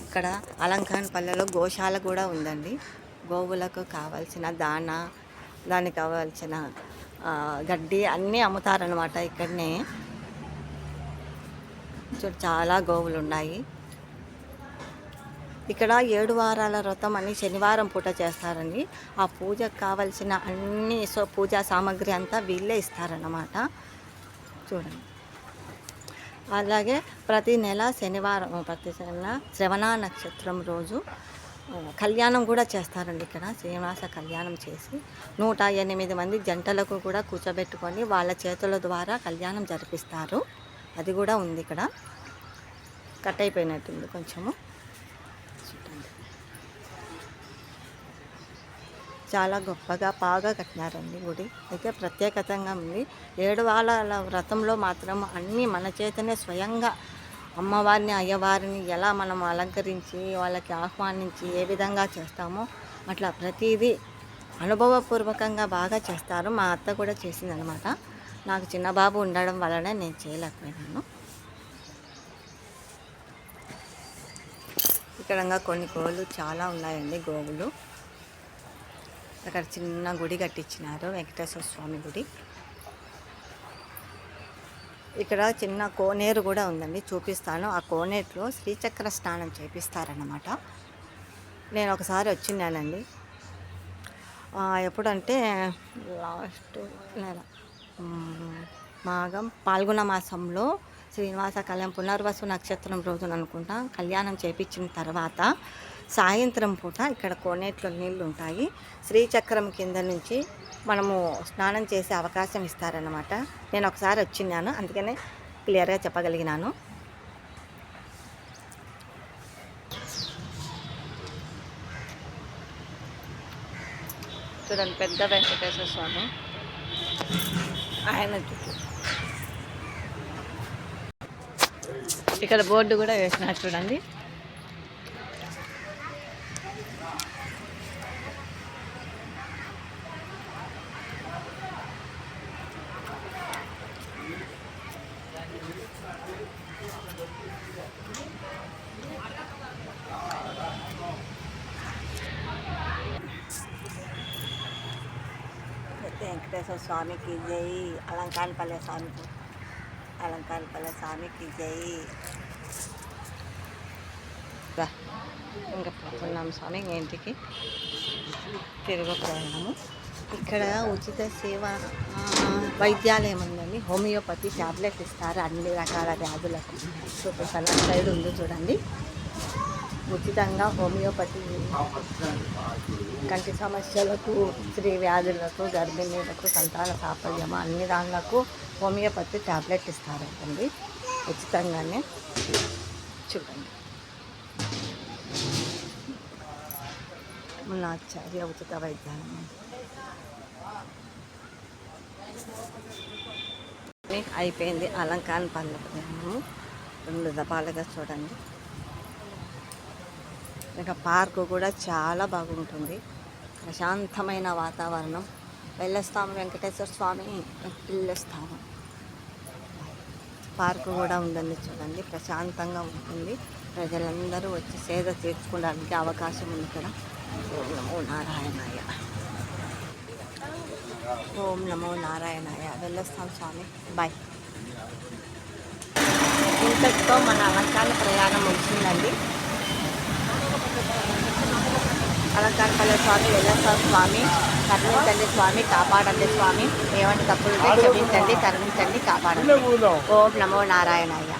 ఇక్కడ అలంకాన్ పల్లెలో గోశాల కూడా ఉందండి. గోవులకు కావాల్సిన దాన దానికి కావాల్సిన గడ్డి అన్నీ అమ్ముతారనమాట ఇక్కడనే. చూడు చాలా గోవులు ఉన్నాయి ఇక్కడ ఏడు వారాల వ్రతం అని శనివారం పూట చేస్తారండి. ఆ పూజకు కావలసిన అన్ని సో పూజా సామాగ్రి అంతా వీళ్ళే ఇస్తారన్నమాట. చూడండి. అలాగే ప్రతి నెల శనివారం ప్రతి నెల శ్రవణ నక్షత్రం రోజు కళ్యాణం కూడా చేస్తారండి ఇక్కడ. శ్రీనివాస కళ్యాణం చేసి నూట ఎనిమిది మంది జంటలకు కూడా కూర్చోబెట్టుకొని వాళ్ళ చేతుల ద్వారా కళ్యాణం జరిపిస్తారు. అది కూడా ఉంది ఇక్కడ. కట్ అయిపోయినట్టుంది కొంచెము. చాలా గొప్పగా బాగా కట్టినారండి గుడి. అయితే ప్రత్యేకతంగా ఉంది. ఏడువాళ్ళ వ్రతంలో మాత్రం అన్నీ మన చేతనే స్వయంగా అమ్మవారిని అయ్యవారిని ఎలా మనం అలంకరించి వాళ్ళకి ఆహ్వానించి ఏ విధంగా చేస్తామో అట్లా ప్రతిదీ అనుభవపూర్వకంగా బాగా చేస్తారు. మా అత్త కూడా చేసిందనమాట నాకు చిన్న బాబు ఉండడం వలన నేను చేయలేకపోయినాను. ఇక్కడ కొన్ని కోళ్ళు చాలా ఉన్నాయండి గోవులు. అక్కడ చిన్న గుడి కట్టించినారు వెంకటేశ్వర స్వామి గుడి. ఇక్కడ చిన్న కోనేరు కూడా ఉందండి చూపిస్తాను. ఆ కోనేరులో శ్రీచక్ర స్నానం చేపిస్తారన్నమాట. నేను ఒకసారి వచ్చిన్నానండి. ఎప్పుడంటే లాస్ట్ నెల మాఘం పాల్గొన మాసంలో శ్రీనివాస కళ్యాణం పునర్వసు నక్షత్రం రోజున అనుకుంటా కళ్యాణం చేపించిన తర్వాత సాయంత్రం పూట ఇక్కడ కోనేట్లో నీళ్ళు ఉంటాయి శ్రీచక్రం కింద నుంచి మనము స్నానం చేసే అవకాశం ఇస్తారన్నమాట. నేను ఒకసారి వచ్చిన్నాను. అందుకనే క్లియర్గా చెప్పగలిగినాను. చూడండి పెద్ద వెంకటేశ్వర స్వామి. ఆయన ఇక్కడ బోర్డు కూడా వేసినారు చూడండి. వెంకటేశ్వర స్వామికి జై. అలంకానపల్లె స్వామికి అలంకానపల్లె స్వామికి జై. ఇంకా పోతున్నాం స్వామి ఇంటికి తిరుగు ప్రయాణము ఇక్కడ ఉచిత సేవ వైద్యాలయం ఉందండి. హోమియోపతి ట్యాబ్లెట్ ఇస్తారు అన్ని రకాల వ్యాధులకు. చూపిస్తాను సైడ్ ఉంది చూడండి. ఉచితంగా హోమియోపతి కంటి సమస్యలకు స్త్రీ వ్యాధులకు గర్భిణీలకు సంతాన సాఫల్యం అన్ని దానిలకు హోమియోపతి ట్యాబ్లెట్ ఇస్తారంటండి. ఉచితంగానే చూడండి. మన ఆచార్య ఉచిత వైద్యాలయం. అయిపోయింది. అలంకాన్ పండుగ రెండు దపాలుగా చూడండి. ఇంకా పార్కు కూడా చాలా బాగుంటుంది. ప్రశాంతమైన వాతావరణం. వెళ్ళొస్తాము వెంకటేశ్వర స్వామి వెళ్ళొస్తాము. పార్కు కూడా ఉందండి చూడండి ప్రశాంతంగా ఉంటుంది. ప్రజలందరూ వచ్చి సేద తీర్చుకోవడానికి అవకాశం ఉంది ఇక్కడ. ఓం నమో నారాయణాయ ఓం నమో నారాయణాయ వెళ్ళొస్తాం స్వామి. బాయ్ ఇంతటితో మన అలంకార ప్రయాణం వచ్చిందండి అలంకారపల్లి స్వామి వెల్లస్వామి స్వామి కరుణించండి స్వామి కాపాడండి స్వామి. ఏమంటే తప్పులు ఉంటే క్షమించండి కరుణించండి కాపాడండి. ఓం నమో నారాయణయ్య